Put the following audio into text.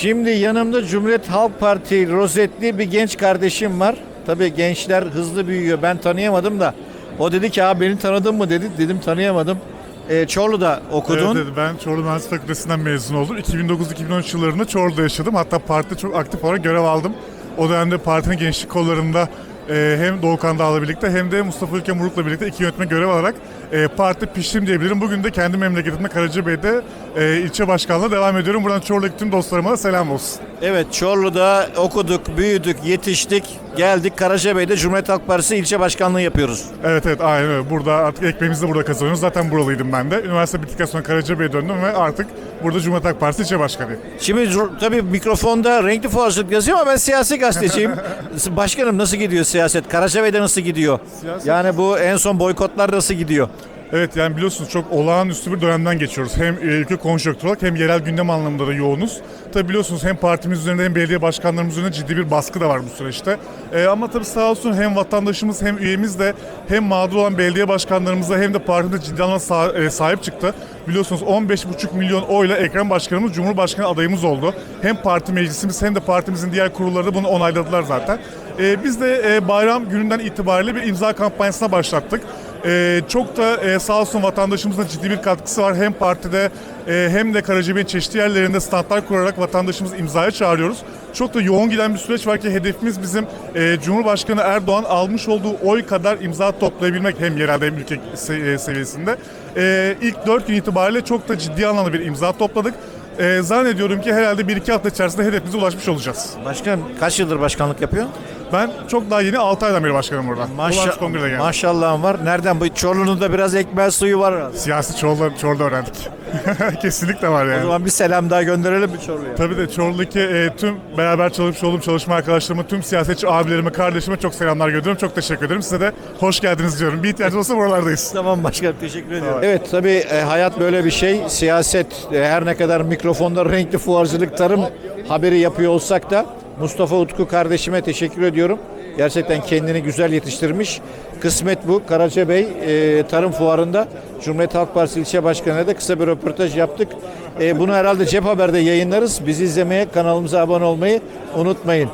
Şimdi yanımda Cumhuriyet Halk Parti rozetli bir genç kardeşim var. Tabii gençler hızlı büyüyor. Ben tanıyamadım da. O dedi ki abi beni tanıdın mı dedi. Dedim tanıyamadım. Ee, Çorlu'da okudun. Evet, evet, ben Çorlu Mühendislik Fakültesinden mezun oldum. 2009-2013 yıllarında Çorlu'da yaşadım. Hatta partide çok aktif olarak görev aldım. O dönemde partinin gençlik kollarında e, hem Doğukan Dağ'la birlikte hem de Mustafa Ülke Muruk'la birlikte iki yönetme görev alarak e, parti piştim diyebilirim. Bugün de kendi memleketimde Karacabey'de e, ilçe başkanlığına devam ediyorum. Buradan Çorlu'daki tüm dostlarıma da selam olsun. Evet Çorlu'da okuduk, büyüdük, yetiştik. Geldik Karacabey'de Cumhuriyet Halk Partisi ilçe başkanlığı yapıyoruz. Evet evet aynen öyle. Burada artık ekmeğimizi de burada kazanıyoruz. Zaten buralıydım ben de. Üniversite bittikten sonra Karacabey'e döndüm ve artık burada Cumhuriyet Halk Partisi ilçe başkanıyım. Şimdi tabii mikrofonda renkli fuarcılık yazıyor ama ben siyasi gazeteciyim. Başkanım nasıl gidiyor siyaset? Karacabey'de nasıl gidiyor? Siyaset- Yani bu en son boykotlar nasıl gidiyor? Evet yani biliyorsunuz çok olağanüstü bir dönemden geçiyoruz. Hem e, ülke konjonktür olarak hem yerel gündem anlamında da yoğunuz. Tabii biliyorsunuz hem partimiz üzerinde hem belediye başkanlarımız üzerinde ciddi bir baskı da var bu süreçte. E, ama tabii sağ olsun hem vatandaşımız hem üyemiz de hem mağdur olan belediye başkanlarımıza hem de partide ciddi anlamda sa- e, sahip çıktı. Biliyorsunuz 15,5 milyon oyla Ekrem Başkanımız Cumhurbaşkanı adayımız oldu. Hem parti meclisimiz hem de partimizin diğer kurulları da bunu onayladılar zaten. E, biz de e, bayram gününden itibariyle bir imza kampanyasına başlattık. Ee, çok da e, sağ olsun vatandaşımızın ciddi bir katkısı var. Hem partide e, hem de Karacabey'in çeşitli yerlerinde standlar kurarak vatandaşımızı imzaya çağırıyoruz. Çok da yoğun giden bir süreç var ki hedefimiz bizim e, Cumhurbaşkanı Erdoğan almış olduğu oy kadar imza toplayabilmek hem yerelde hem ülke e, seviyesinde. E, ilk 4 gün itibariyle çok da ciddi anlamda bir imza topladık. E, zannediyorum ki herhalde 1-2 hafta içerisinde hedefimize ulaşmış olacağız. Başkanım kaç yıldır başkanlık yapıyor? Ben çok daha yeni 6 aydan beri başkanım burada. Olağanüstü kongrede geldim. Maşallahım var. Nereden bu? Çorlu'nun da biraz ekmeği suyu var. Siyasi Çorlu'da, Çorlu'da öğrendik. Kesinlikle var yani. O zaman bir selam daha gönderelim mi Çorlu'ya? Tabii de Çorlu'daki e, tüm beraber çalışmış olduğum çalışma arkadaşlarıma, tüm siyasetçi abilerime, kardeşime çok selamlar gönderiyorum. Çok teşekkür ederim. Size de hoş geldiniz diyorum. Bir ihtiyacınız olsa buralardayız. Tamam başkanım teşekkür ediyorum. Evet tabii e, hayat böyle bir şey. Siyaset e, her ne kadar mikrofonda renkli fuarcılık tarım haberi yapıyor olsak da Mustafa Utku kardeşime teşekkür ediyorum. Gerçekten kendini güzel yetiştirmiş. Kısmet bu. Karacabey e, Tarım Fuarı'nda Cumhuriyet Halk Partisi ilçe başkanına da kısa bir röportaj yaptık. E, bunu herhalde Cep Haber'de yayınlarız. Bizi izlemeye, kanalımıza abone olmayı unutmayın.